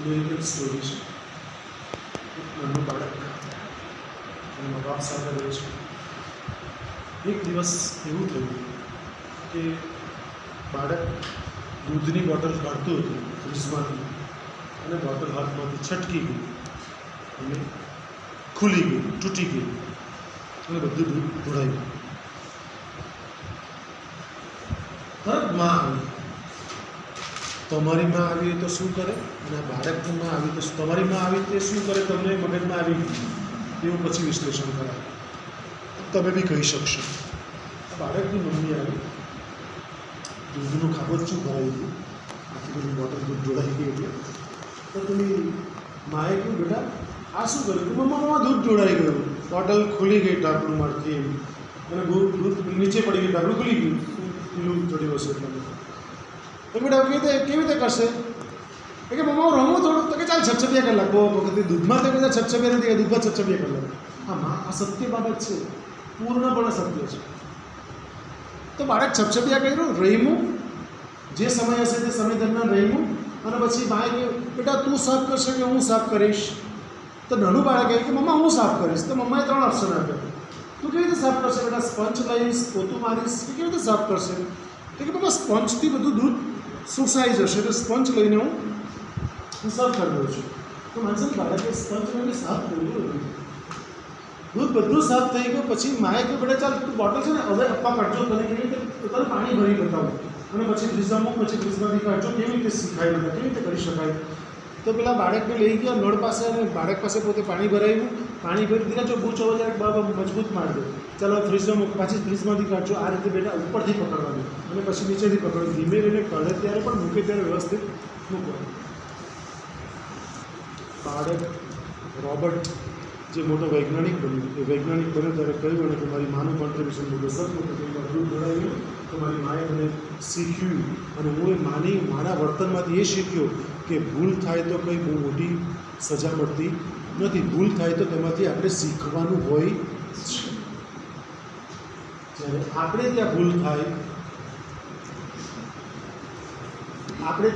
American story છે એક નાનું બાળક અને બાપ સાથે રહે એક દિવસ એવું થયું કે બાળક દૂધની બોટલ કાઢતું હતું ફ્રીજમાંથી અને બોટલ હાથમાંથી છટકી ગઈ અને ખુલી ગઈ તૂટી ગઈ અને બધું દૂધ ઢોળાઈ ગયું તરતમાં આવી તમારી માં આવી તો શું કરે? અને બાળકમાં આવી તો તમારી માં આવી તે શું કરે? તમને મગજમાં આવી એવું પછી વિશ્લેષણ કરાય તમે બી કહી શકશો. બાળકની મમ્મી આવી, દૂધનું ખાબોચું ભરાઈ ગયું? આખી બધી બોટલ દૂધ જોડાઈ ગઈ એટલે તો પેલી માએ કહ્યું, બેટા, આ શું કર્યું? તું મમ્મા દૂધ જોડાઈ ગયું. બોટલ ખુલી ગઈ ઢાંકણું મારથી એમ. અને દૂધ નીચે પડી ગયું ઢાંકણું ખુલી ગયું. પીલું થોડી હશે એટલે તો બેટા કેવી રીતે કેવી રીતે કરશે? એ કે મમ્મા હું રમું થોડું તો કે ચાલ છપછપિયા કરી લાગ બહુ વખતે દૂધમાં તો બધા છપછપિયા નથી દૂધમાં છપછપિયા કરી લાગ હા, માં, આ સત્ય બાબત છે. પૂર્ણપણે સત્ય છે. તો બાળક છપછપિયા કર્યું, રહીમું. જે સમય હશે તે સમય દરમિયાન રહીમું. અને પછી માએ કહ્યું, બેટા, તું સાફ કરશે કે હું સાફ કરીશ? તો નાનું બાળક કહે કે મમ્મા હું સાફ કરીશ. તો મમ્માએ ત્રણ ઓપ્શન આપ્યા. તું કેવી રીતે સાફ કરશે બેટા? સ્પંચ લઈશ, પોતું મારીશ કે કેવી રીતે સાફ કરશે? કે, મમ્મા સ્પંચથી બધું દૂધ સુસાઈ જશે તો સ્પંચ લઈને હું સાફ કરી દઉં છું તો ને બાળકે સ્પંચ લઈને સાફ કર્યું હતું દૂધ બધું સાફ થઈ ગયું પછી માએ કે બધા ચાલ તું બોટલ છે ને હવે અપ્પા કાઢજો તને કેવી રીતે પોતાનું પાણી ભરી બતાવું અને પછી ફ્રીઝમાં પછી ફ્રીઝમાંથી કાઢજો કેવી રીતે શીખાય બધા કેવી રીતે કરી શકાય તો પેલા બાળકને લઈ ગયા, નળ પાસે અને બાળક પાસે પોતે પાણી ભરાયું. પાણી ભરી દીધા, જો બૂચ હવે જરાક બાબા મજબૂત મારજો ચાલો ફ્રીઝમાં મૂક, પાછી ફ્રીઝમાંથી કાઢજો. આ રીતે બેટા ઉપરથી પકડવાનું. અને પછી નીચેથી પકડવાનું ધીમે ધીમે કાઢે ત્યારે પણ મૂકે ત્યારે વ્યવસ્થિત મૂકવાનું. બાળક રોબર્ટ જે મોટો વૈજ્ઞાનિક બન્યો. એ વૈજ્ઞાનિક બન્યો ત્યારે કહ્યું અને તમારી મારી માનું કોન્ટ્રીબ્યુશન બહુ સર હતું કે ઘડાવ્યું મારી માએ મને શીખ્યું. અને હું એ માની, મારા વર્તનમાંથી એ શીખ્યો કે ભૂલ થાય તો કંઈ બહુ મોટી સજા મળતી નથી. ભૂલ થાય તો તેમાંથી આપણે શીખવાનું હોય જ્યારે આપણે ત્યાં ભૂલ થાય, આપણે